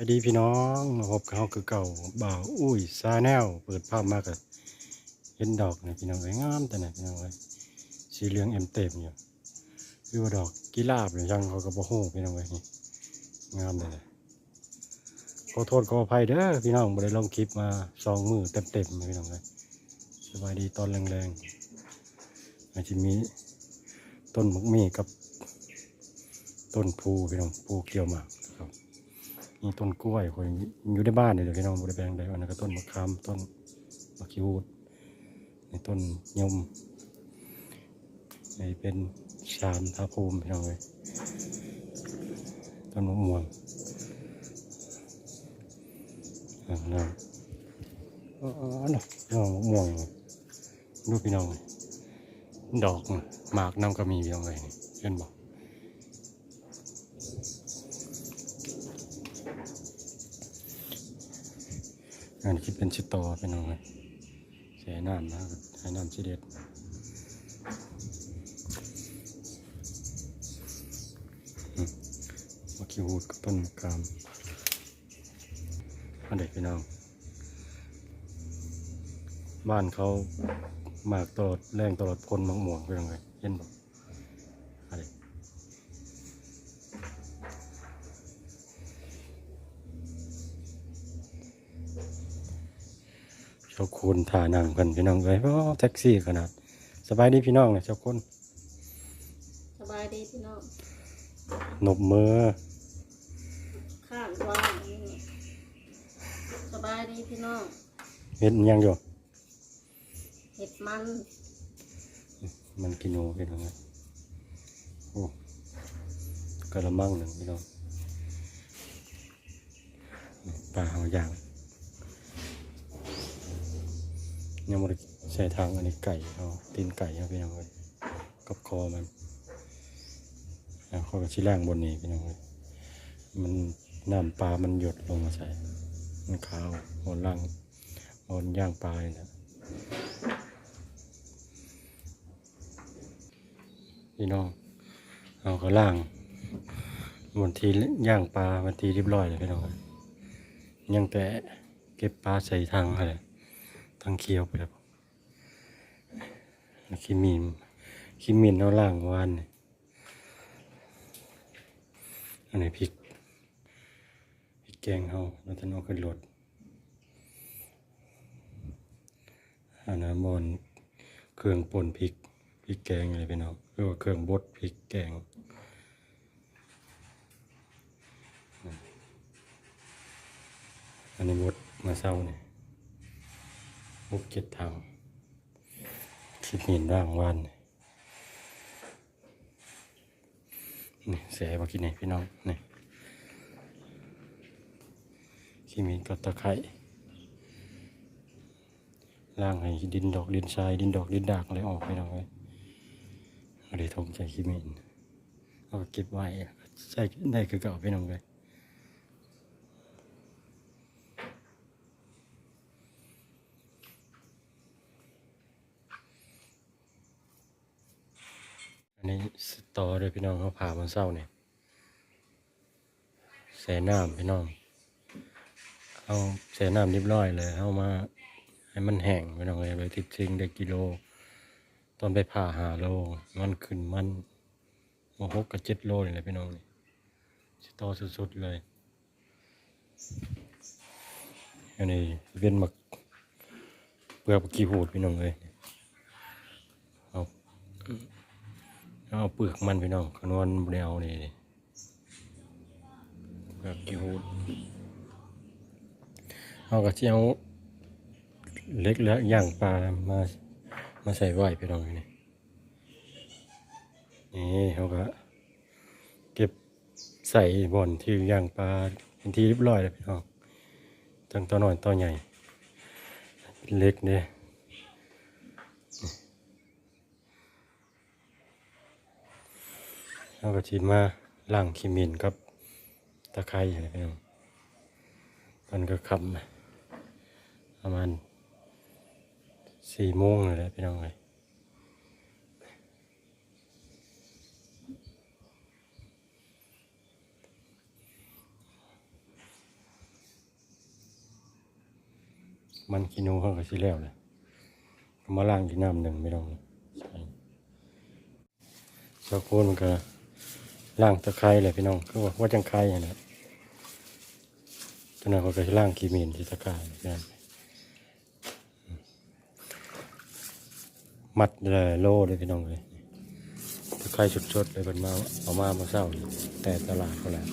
สวัสดีพี่น้องมาพบกับเขาคือเก่าบ่าวอุ้ยซาแนลเปิดภาพมากับเห็นดอกนะพี่น้องไอ้ยงามแต่ไหนพี่น้องไอ้ยสีเหลืองเอ็มเต็มอยู่คือว่าดอกกีฬาบหรือยังเขาก็บ่ฮู้พี่น้องไอ้ยนี่งามเลยขอโทษขออภัยเด้อพี่น้องบ่ได้ลงคลิปมาสองมือเต็มๆพี่น้องเลยสบายดีตอนแรงๆอาจจะมีต้นมะมีกับต้นพูพี่น้องพูเกี่ยวมาก ครับมีต้นกล้วยคนอยู่ในบ้านนี่เลยพี่น้องบริแบงได้อันนั้นก็ต้นมะขามต้นมะขิวูดในต้นยมในเป็นชามทาภูมิพี่น้องเลยต้นมะม่วงอ่านะอ๋อเนาะน้องมะม่วงดูพี่น้องเลยดอกหมากน้ำก็มีพี่น้องเลยนี่เห็นบอก งานคิดเป็นชิตอไปหน่อยแช่น้ำนะให้น้ำชิเด็ดอืมมะขิวูดกับต้นมะกามอันเด็กพี่น้อง บ้านเขาหมากตลอดแรงตลอดพลมังหมวงไปยังไงเห็นบอกอะไร จ้าคุณทานังกันพี่น้องเลยโอ้แท็กซี่ขนาด สบายดีพี่น้องเลยเจ้าคุณสบายดีพี่น้องหนบมือข้านว่างนี่สบายดีพี่น้องเห็นยังอยู่เห็ดมัน มันกินโนพี่น้องเลยโอ้กระมังหนึ่งพี่น้องปลาเอาอย่าง ยังไมันใช้ทางอันนี้ไก่เอาตีนไก่เอาพี่น้องเลยกับคอมันเอาข้อกับชิ้นล่างบนนี้พี่น้องเลยมันน้ำปลา มันหยดลงมาใส่ มันขาวบนล่างบนย่างปลาเลยนะพี่น้อง เอากระล่างวันทีย่างปลาวันทีเรียบร้อยเลยพี่น้องยังแต่เก็บปลาใส่ทางอะไร ทางเคียวไปแล้วขี้มีนขี้มีนเอาล่างวานอันนี้พริกพริกแกงเอาแล้วท่านอาขึ้นรถอันนั้นบนเครื่องป่นพริกพริกแกงอะไรพี่น้องหรือว่าเครื่องบดพริกแกงอันนี้บดมาเศร้าเนี่ย บุกเจ็ดทางคิดเห็นร่างวานนี่นี่แสมากินนี่พี่น้องนี่ขี้มีนกับตะไคร้ล่างให้ดินดอกดินทรายดินดอกดินดากอะไรออกพี่น้องเลยเอาได้ทงใจขี้เมนเอาก็เก็บไว้ใส่ได้คือเก่าพี่น้องเลย อันนี้สตอเลยพี่น้องเขาผ่ามันเศร้าเนี่ยแส่น้ำพี่น้องเอาแส่น้ำเรียบร้อยเลยเอามาให้มันแห้งพี่น้องเลยไปทิพทิ้งได้กิโล ตอนไปผ่าหาโลมันขึ้นมันมาหกกับเจ็ดโลนี่แหละพี่น้องนี่สิโตสุดๆเลยอันนี้เป็นหมักเปลือกกีหูดพี่น้องเลยเอา เอาเปลือกมันพี่น้องขนวนแนวนี่เปลือกกีหูดเอากระเจียวเล็กแล้วย่างปลามามาใส่ไว้พี่น้องนี่นี่เขาก็เก็บใส่บ่อนที่ย่างปลาเป็นที่เรียบร้อยแล้วพี่น้องตั้งตัวน้อยตัวใหญ่เล็กเนี่ย เขาก็ชิมมาล่างขีมินกับ ตะไคร้อะไรพี่น้องตอนก็ขับประมาณสี่โมงเลยแหละพี่น้องเลยมันกินูเขาก็สิแล้วเลยก็มาล้างที่น้ำหนึ่งไม่ต้องใส่สะโคนมันก็ ล่างตะไคร้เลยพี่น้องคือว่าว่าจังไคร้อย่างนั้นตอนนั้นเขาก็จะล้างขีเมีนที่ตะไคร้นั่นมัดเลยโล่เลยพี่น้องเลยตะไคร้สดๆเลยเป็นมาเอามามาเศร้าแต่ตลาดเขาแหละ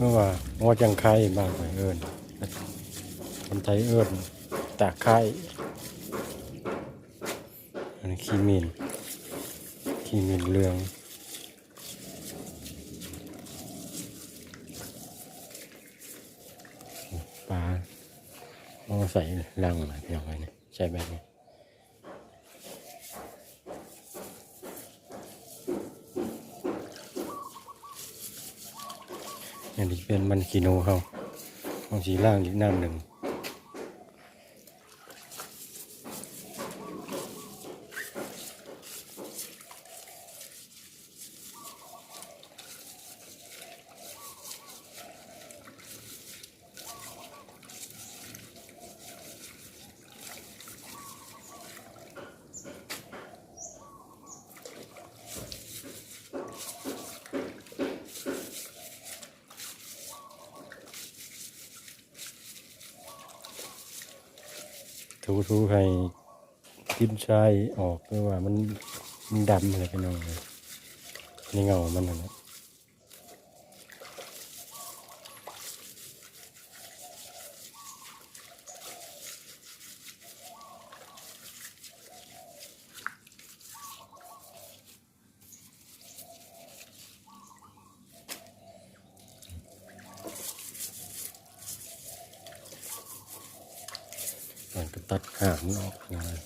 เพราะว่างัวจังไข่บ้างไปเอิญคนไทยเอิญตากไข่อันนี้ขี้มินขี้มินเหลืองปลาเอาใส่ลังมาพี่น้องไว้นี่ใช่แบบนี้ อันนี้เป็นมันกิโนเขาของสีล่างอีกน้ำหนึ่ง ถูถูให้กินชายออกเพราะว่ามันมันดำอะไรไปหน่อยในเงามันนั่นะ มันก็ตัดหางออกเลย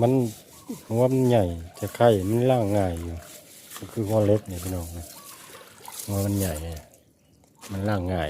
มันหัวมันใหญ่จะไข่มันล่างง่ายอยู่ ก็คือหัวเล็กเนี่ยพี่น้องหัวมันใหญ่ มันล่างง่าย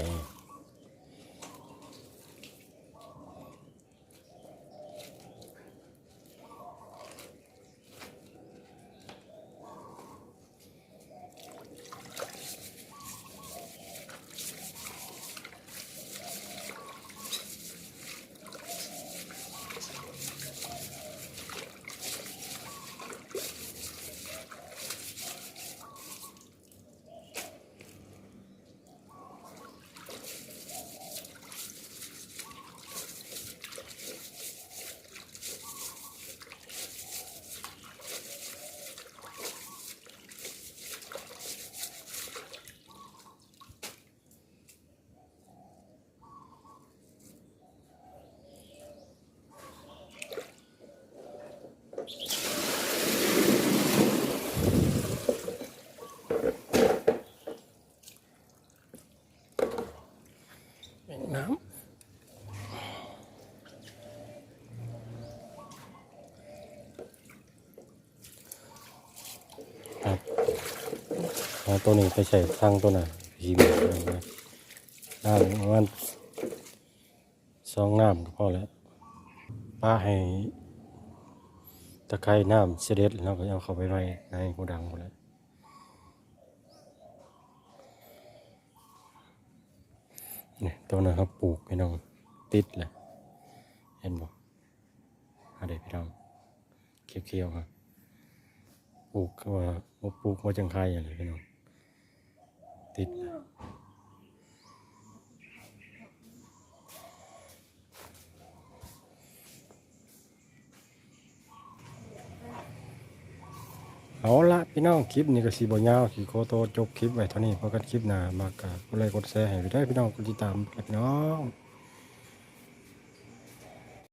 เอาตัวนี้ไปใส่ทางตัวน่ะหิมนะน้ำประมาณสองน้ำก็พอแล้วป้าให้ตะไคร่น้ำเสด็จแล้วก็เอาเข้าไปไว้ในโกดังหมดแล้วนี่ตัวนั้นครับปลูกพี่น้องติดแหละเห็นบ่อะไรพี่น้องเขียวๆครับปลูกก็ว่าปลูกมาจังไคอะไรพี่น้อง ติดเอาละพี่น้องคลิปนี้ก็สีบอยาวสีโคโตจบคลิปไว้เท่านี้เพราะกันคลิปหน้ามากกะกดไลค์กดแชร์ให้ไปได้พี่น้องกดติดตามพี่น้อง